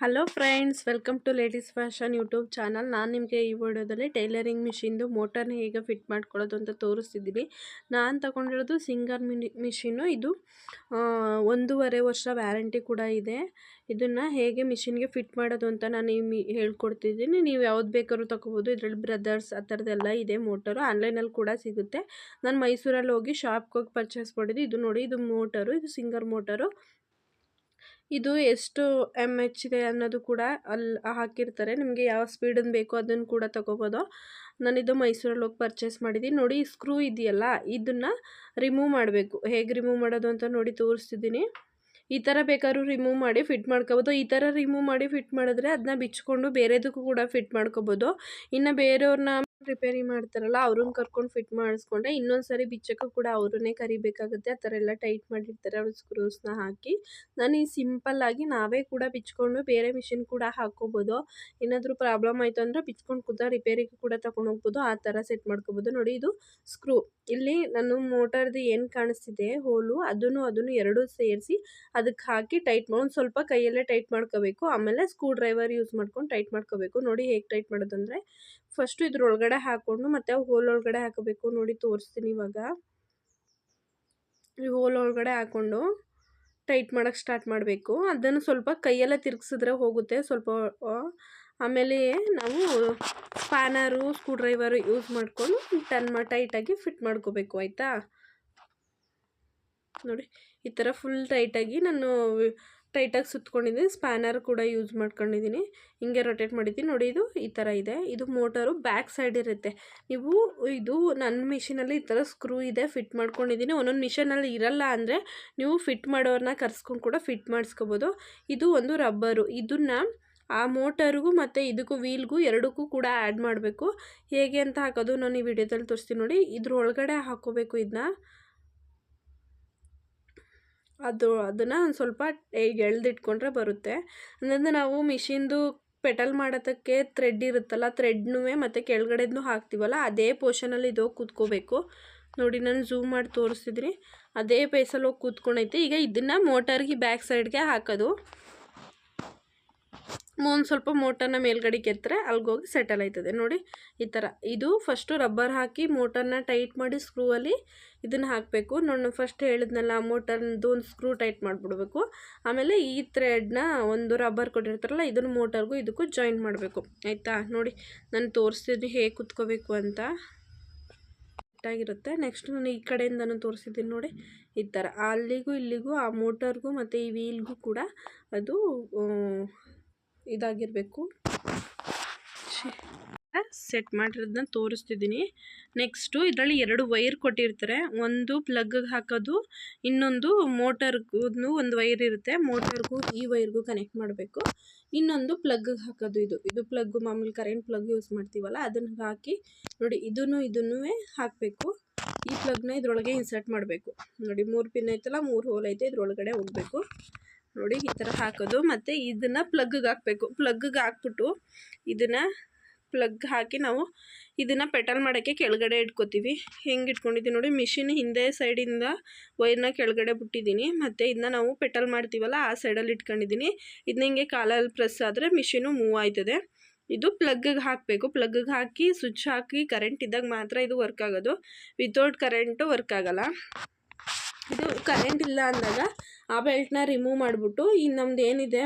Hello friends welcome to ladies fashion YouTube channel ನಾನು ನಿಮಗೆ ಈ ವಿಡಿಯೋದಲ್ಲಿ ಟೈಲರಿಂಗ್ ಮಿಷಿನ್ದು ಮೋಟರ್ನ ಹೇಗೆ ಫಿಟ್ ಮಾಡ್ಕೊಳ್ಳೋದು ಅಂತ ತೋರಿಸ್ತಿದ್ದೀನಿ. ನಾನು ತಗೊಂಡಿರೋದು ಸಿಂಗರ್ ಮಿನಿ ಮಿಷಿನ್ನು ಇದು ಒಂದೂವರೆ ವರ್ಷ ವ್ಯಾರಂಟಿ ಕೂಡ ಇದೆ. ಇದನ್ನು ಹೇಗೆ ಮಿಷಿನ್ಗೆ ಫಿಟ್ ಮಾಡೋದು ಅಂತ ನಾನು ಈ ಮಿ ಹೇಳ್ಕೊಡ್ತಿದ್ದೀನಿ. ನೀವು ಯಾವ್ದು ಬೇಕಾದ್ರೂ ತಗೋಬೋದು. ಇದರಲ್ಲಿ ಬ್ರದರ್ಸ್ ಆ ಥರದ್ದೆಲ್ಲ ಇದೆ ಮೋಟರು ಆನ್ಲೈನಲ್ಲಿ ಕೂಡ ಸಿಗುತ್ತೆ. ನಾನು ಮೈಸೂರಲ್ಲಿ ಹೋಗಿ ಶಾಪ್ಗೆ ಹೋಗಿ ಪರ್ಚೇಸ್ ಮಾಡಿದ್ದು ಇದು ನೋಡಿ. ಇದು ಮೋಟರು ಇದು ಸಿಂಗರ್ ಮೋಟರು ಇದು ಎಷ್ಟು ಎಂ ಎಚ್ ಇದೆ ಅನ್ನೋದು ಕೂಡ ಅಲ್ಲಿ ಹಾಕಿರ್ತಾರೆ. ನಿಮಗೆ ಯಾವ ಸ್ಪೀಡನ್ನು ಬೇಕೋ ಅದನ್ನು ಕೂಡ ತಗೋಬೋದು. ನಾನಿದು ಮೈಸೂರಲ್ಲಿ ಹೋಗಿ ಪರ್ಚೇಸ್ ಮಾಡಿದ್ದೀನಿ ನೋಡಿ ಸ್ಕ್ರೂ ಇದೆಯಲ್ಲ, ಇದನ್ನು ರಿಮೂವ್ ಮಾಡಬೇಕು. ಹೇಗೆ ರಿಮೂವ್ ಮಾಡೋದು ಅಂತ ನೋಡಿ ತೋರಿಸ್ತಿದ್ದೀನಿ ಈ ಥರ ಬೇಕಾದ್ರೂ ರಿಮೂವ್ ಮಾಡಿ ಫಿಟ್ ಮಾಡ್ಕೋಬೋದು. ಈ ಥರ ರಿಮೂವ್ ಮಾಡಿ ಫಿಟ್ ಮಾಡಿದ್ರೆ ಅದನ್ನ ಬಿಚ್ಕೊಂಡು ಬೇರೆದಕ್ಕೂ ಕೂಡ ಫಿಟ್ ಮಾಡ್ಕೋಬೋದು. ಇನ್ನು ಬೇರೆಯವ್ರನ್ನ ರಿಪೇರಿ ಮಾಡ್ತಾರಲ್ಲ, ಅವ್ರನ್ನ ಕರ್ಕೊಂಡು ಫಿಟ್ ಮಾಡಿಸ್ಕೊಂಡ್ರೆ ಇನ್ನೊಂದು ಸರಿ ಬಿಚ್ಚಕ್ಕೂ ಕೂಡ ಅವ್ರನ್ನೇ ಕರಿಬೇಕಾಗುತ್ತೆ. ಆ ಥರ ಎಲ್ಲ ಟೈಟ್ ಮಾಡಿರ್ತಾರೆ ಅವ್ರ ಸ್ಕ್ರೂಸ್ನ ಹಾಕಿ. ನಾನು ಈ ಸಿಂಪಲ್ಲಾಗಿ ನಾವೇ ಕೂಡ ಬಿಚ್ಕೊಂಡು ಬೇರೆ ಮಿಷಿನ್ ಕೂಡ ಹಾಕ್ಕೋಬೋದು. ಏನಾದರೂ ಪ್ರಾಬ್ಲಮ್ ಆಯಿತು ಅಂದರೆ ಬಿಚ್ಕೊಂಡು ಕೂತ ರಿಪೇರಿಗೆ ಕೂಡ ತೊಗೊಂಡೋಗ್ಬೋದು ಆ ಥರ ಸೆಟ್ ಮಾಡ್ಕೋಬೋದು. ನೋಡಿ, ಇದು ಸ್ಕ್ರೂ ಇಲ್ಲಿ ನಾನು ಮೋಟರ್ದು ಏನು ಕಾಣಿಸ್ತಿದೆ, ಹೋಲು ಅದನ್ನು ಅದನ್ನು ಎರಡೂ ಸೇರಿಸಿ ಅದಕ್ಕೆ ಹಾಕಿ ಟೈಟ್ ಒಂದು ಸ್ವಲ್ಪ ಕೈಯಲ್ಲೇ ಟೈಟ್ ಮಾಡ್ಕೋಬೇಕು. ಆಮೇಲೆ ಸ್ಕ್ರೂ ಡ್ರೈವರ್ ಯೂಸ್ ಮಾಡ್ಕೊಂಡು ಟೈಟ್ ಮಾಡ್ಕೋಬೇಕು. ನೋಡಿ ಹೇಗೆ ಟೈಟ್ ಮಾಡೋದಂದರೆ ಫಸ್ಟು ಇದ್ರೊಳಗಡೆ ಹಾಕ್ಕೊಂಡು ಮತ್ತೆ ಹೋಲ್ ಒಳಗಡೆ ಹಾಕಬೇಕು. ನೋಡಿ ತೋರಿಸ್ತೀನಿ ಇವಾಗ. ಈ ಹೋಲ್ ಒಳಗಡೆ ಹಾಕ್ಕೊಂಡು ಟೈಟ್ ಮಾಡೋಕ್ಕೆ ಸ್ಟಾರ್ಟ್ ಮಾಡಬೇಕು. ಅದನ್ನು ಸ್ವಲ್ಪ ಕೈಯೆಲ್ಲ ತಿರುಗಿಸಿದ್ರೆ ಹೋಗುತ್ತೆ. ಸ್ವಲ್ಪ ಆಮೇಲೆ ನಾವು ಸ್ಪ್ಯಾನರು ಸ್ಕ್ರೂ ಡ್ರೈವರು ಯೂಸ್ ಮಾಡಿಕೊಂಡು ಟನ್ ಟೈಟಾಗಿ ಫಿಟ್ ಮಾಡ್ಕೋಬೇಕು. ಆಯಿತಾ? ನೋಡಿ, ಈ ಥರ ಫುಲ್ ಟೈಟಾಗಿ ನಾನು ಟೈಟಾಗಿ ಸುತ್ಕೊಂಡಿದ್ದೀನಿ. ಸ್ಪ್ಯಾನರ್ ಕೂಡ ಯೂಸ್ ಮಾಡ್ಕೊಂಡಿದ್ದೀನಿ. ಹಿಂಗೆ ರೊಟೇಟ್ ಮಾಡಿದ್ದೀನಿ. ನೋಡಿ, ಇದು ಈ ಥರ ಇದೆ. ಇದು ಮೋಟರು ಬ್ಯಾಕ್ ಸೈಡ್ ಇರುತ್ತೆ. ನೀವು ಇದು ನನ್ನ ಮಿಷಿನಲ್ಲಿ ಈ ಥರ ಸ್ಕ್ರೂ ಇದೆ ಫಿಟ್ ಮಾಡ್ಕೊಂಡಿದ್ದೀನಿ. ಒಂದೊಂದು ಮಿಷಿನಲ್ಲಿ ಇರಲ್ಲ ಅಂದರೆ ನೀವು ಫಿಟ್ ಮಾಡೋರನ್ನ ಕರ್ಸ್ಕೊಂಡು ಕೂಡ ಫಿಟ್ ಮಾಡಿಸ್ಕೋಬೋದು. ಇದು ಒಂದು ರಬ್ಬರು ಇದನ್ನು ಆ ಮೋಟರ್ಗೂ ಮತ್ತು ಇದಕ್ಕೂ ವೀಲ್ಗೂ ಎರಡಕ್ಕೂ ಕೂಡ ಆ್ಯಡ್ ಮಾಡಬೇಕು. ಹೇಗೆ ಅಂತ ಹಾಕೋದು ನಾನು ಈ ವಿಡಿಯೋದಲ್ಲಿ ತೋರಿಸ್ತೀನಿ ನೋಡಿ. ಇದ್ರೊಳಗಡೆ ಹಾಕೋಬೇಕು ಇದನ್ನ. ಅದು, ಅದನ್ನು ಒಂದು ಸ್ವಲ್ಪ ಎಳ್ದಿಟ್ಕೊಂಡ್ರೆ ಬರುತ್ತೆ. ಅಂದರೆ ನಾವು ಮಿಷಿನ್ದು ಪೆಟಲ್ ಮಾಡೋದಕ್ಕೆ ಥ್ರೆಡ್ ಇರುತ್ತಲ್ಲ ಥ್ರೆಡ್ನೂ ಮತ್ತು ಕೆಳಗಡೆದೂ ಹಾಕ್ತೀವಲ್ಲ, ಅದೇ ಪೋಷನಲ್ಲಿ ಇದು ಹೋಗಿ ಕೂತ್ಕೋಬೇಕು. ನೋಡಿ, ನಾನು ಝೂಮ್ ಮಾಡಿ ತೋರಿಸಿದ್ರಿ. ಅದೇ ಪೇಸಲ್ಲಿ ಹೋಗಿ ಕೂತ್ಕೊಂಡೈತೆ. ಈಗ ಇದನ್ನು ಮೋಟರ್ಗೆ ಬ್ಯಾಕ್ ಸೈಡ್ಗೆ ಹಾಕೋದು. ಒಂದು ಸ್ವಲ್ಪ ಮೋಟರ್ನ ಮೇಲ್ಗಡೆ ಎತ್ತರೆ ಅಲ್ಲಿಗೋಗಿ ಸೆಟಲ್ ಆಯ್ತದೆ. ನೋಡಿ ಈ ಥರ. ಇದು ಫಸ್ಟು ರಬ್ಬರ್ ಹಾಕಿ ಮೋಟರ್ನ ಟೈಟ್ ಮಾಡಿ ಸ್ಕ್ರೂವಲ್ಲಿ ಇದನ್ನು ಹಾಕಬೇಕು. ನಾನು ಫಸ್ಟ್ ಹೇಳಿದ್ನಲ್ಲ ಮೋಟರ್ನದು ಒಂದು ಸ್ಕ್ರೂ ಟೈಟ್ ಮಾಡಿಬಿಡ್ಬೇಕು. ಆಮೇಲೆ ಈ ಥ್ರೆಡ್ನ ಒಂದು ರಬ್ಬರ್ ಕೊಟ್ಟಿರ್ತಾರಲ್ಲ ಇದನ್ನು ಮೋಟರ್ಗೂ ಇದಕ್ಕೂ ಜಾಯಿನ್ ಮಾಡಬೇಕು. ಆಯಿತಾ? ನೋಡಿ ನಾನು ತೋರಿಸ್ತಿದ್ದೀನಿ ಹೇಗೆ ಕುತ್ಕೋಬೇಕು ಅಂತ. ಆಗಿರುತ್ತೆ. ನೆಕ್ಸ್ಟ್ ನಾನು ಈ ಕಡೆಯಿಂದನೂ ತೋರಿಸಿದ್ದೀನಿ ನೋಡಿ ಈ ಥರ. ಅಲ್ಲಿಗೂ ಇಲ್ಲಿಗೂ ಆ ಮೋಟರ್ಗೂ ಮತ್ತು ಈ ವೀಲ್ಗೂ ಕೂಡ ಅದು ಆ, ಇದಾಗಿರಬೇಕು. ಸೆಟ್ ಮಾಡಿರೋದನ್ನ ತೋರಿಸ್ತಿದ್ದೀನಿ. ನೆಕ್ಸ್ಟು ಇದರಲ್ಲಿ ಎರಡು ವೈರ್ ಕೊಟ್ಟಿರ್ತಾರೆ. ಒಂದು ಪ್ಲಗ್ಗೆ ಹಾಕೋದು, ಇನ್ನೊಂದು ಮೋಟರ್ಗೂ ಒಂದು ವೈರ್ ಇರುತ್ತೆ. ಮೋಟರ್ಗೂ ಈ ವೈರ್ಗೂ ಕನೆಕ್ಟ್ ಮಾಡಬೇಕು. ಇನ್ನೊಂದು ಪ್ಲಗ್ಗೆ ಹಾಕೋದು ಇದು. ಇದು ಪ್ಲಗ್ಗು ಮಾಮೂಲಿ ಕರೆಂಟ್ ಪ್ಲಗ್ ಯೂಸ್ ಮಾಡ್ತೀವಲ್ಲ, ಅದನ್ನು ಹಾಕಿ ನೋಡಿ ಇದನ್ನು ಇದನ್ನೂ ಹಾಕಬೇಕು. ಈ ಪ್ಲಗ್ನ ಇದರೊಳಗೆ ಇನ್ಸರ್ಟ್ ಮಾಡಬೇಕು. ನೋಡಿ, ಮೂರು ಪಿನ್ ಐತಲ್ಲ, ಮೂರು ಹೋಲ್ ಐತೆ, ಇದ್ರೊಳಗಡೆ ಹೋಗಬೇಕು. ನೋಡಿ, ಈ ಥರ ಹಾಕೋದು. ಮತ್ತು ಇದನ್ನು ಪ್ಲಗ್ಗೆ ಹಾಕಬೇಕು. ಪ್ಲಗ್ಗೆ ಹಾಕ್ಬಿಟ್ಟು ಇದನ್ನು ಪ್ಲಗ್ ಹಾಕಿ ನಾವು ಇದನ್ನು ಪೆಟಲ್ ಮಾಡೋಕ್ಕೆ ಕೆಳಗಡೆ ಇಟ್ಕೋತೀವಿ. ಹೆಂಗೆ ಇಟ್ಕೊಂಡಿದ್ದೀನಿ ನೋಡಿ ಮಿಷಿನ್ ಹಿಂದೆ ಸೈಡಿಂದ ವೈರ್ನ ಕೆಳಗಡೆ ಬಿಟ್ಟಿದ್ದೀನಿ ಮತ್ತು ಇದನ್ನ ನಾವು ಪೆಟಲ್ ಮಾಡ್ತೀವಲ್ಲ, ಆ ಸೈಡಲ್ಲಿ ಇಟ್ಕೊಂಡಿದ್ದೀನಿ ಇದನ್ನ ಹಿಂಗೆ ಕಾಲಲ್ಲಿ ಪ್ರೆಸ್ ಆದರೆ ಮಿಷಿನು ಮೂವ್ ಆಯ್ತದೆ. ಇದು ಪ್ಲಗ್ಗಿಗೆ ಹಾಕಬೇಕು. ಪ್ಲಗ್ಗಿಗೆ ಹಾಕಿ ಸ್ವಿಚ್ ಹಾಕಿ ಕರೆಂಟ್ ಇದ್ದಾಗ ಮಾತ್ರ ಇದು ವರ್ಕ್ ಆಗೋದು. ವಿತೌಟ್ ಕರೆಂಟು ವರ್ಕ್ ಆಗಲ್ಲ. ಇದು ಕರೆಂಟ್ ಇಲ್ಲ ಅಂದಾಗ ಆ ಬೆಲ್ಟ್ನ ರಿಮೂವ್ ಮಾಡಿಬಿಟ್ಟು ಈ ನಮ್ದು ಏನಿದೆ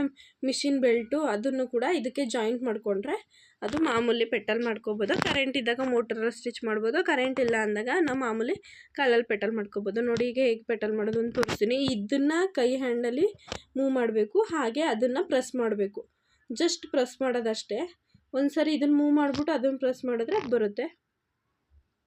ಮಿಷಿನ್ ಬೆಲ್ಟು ಅದನ್ನು ಕೂಡ ಇದಕ್ಕೆ ಜಾಯಿಂಟ್ ಮಾಡಿಕೊಂಡ್ರೆ ಅದು ಮಾಮೂಲಿ ಪೆಟಲ್ ಮಾಡ್ಕೋಬೋದು. ಕರೆಂಟ್ ಇದ್ದಾಗ ಮೋಟರ್ ಸ್ಟಿಚ್ ಮಾಡ್ಬೋದು. ಕರೆಂಟ್ ಇಲ್ಲ ಅಂದಾಗ ನಾವು ಮಾಮೂಲಿ ಕಾಲಲ್ಲಿ ಪೆಟಲ್ ಮಾಡ್ಕೋಬೋದು. ನೋಡಿ ಈಗ ಹೇಗೆ ಪೆಟಲ್ ಮಾಡೋದು ಅಂತ ತೋರಿಸ್ತೀನಿ. ಇದನ್ನು ಕೈ ಹ್ಯಾಂಡಲ್ಲಿ ಮೂವ್ ಮಾಡಬೇಕು. ಹಾಗೆ ಅದನ್ನು ಪ್ರೆಸ್ ಮಾಡಬೇಕು. ಜಸ್ಟ್ ಪ್ರೆಸ್ ಮಾಡೋದಷ್ಟೇ. ಒಂದು ಸರಿ ಇದನ್ನು ಮೂವ್ ಮಾಡಿಬಿಟ್ಟು ಅದನ್ನು ಪ್ರೆಸ್ ಮಾಡಿದ್ರೆ ಬರುತ್ತೆ.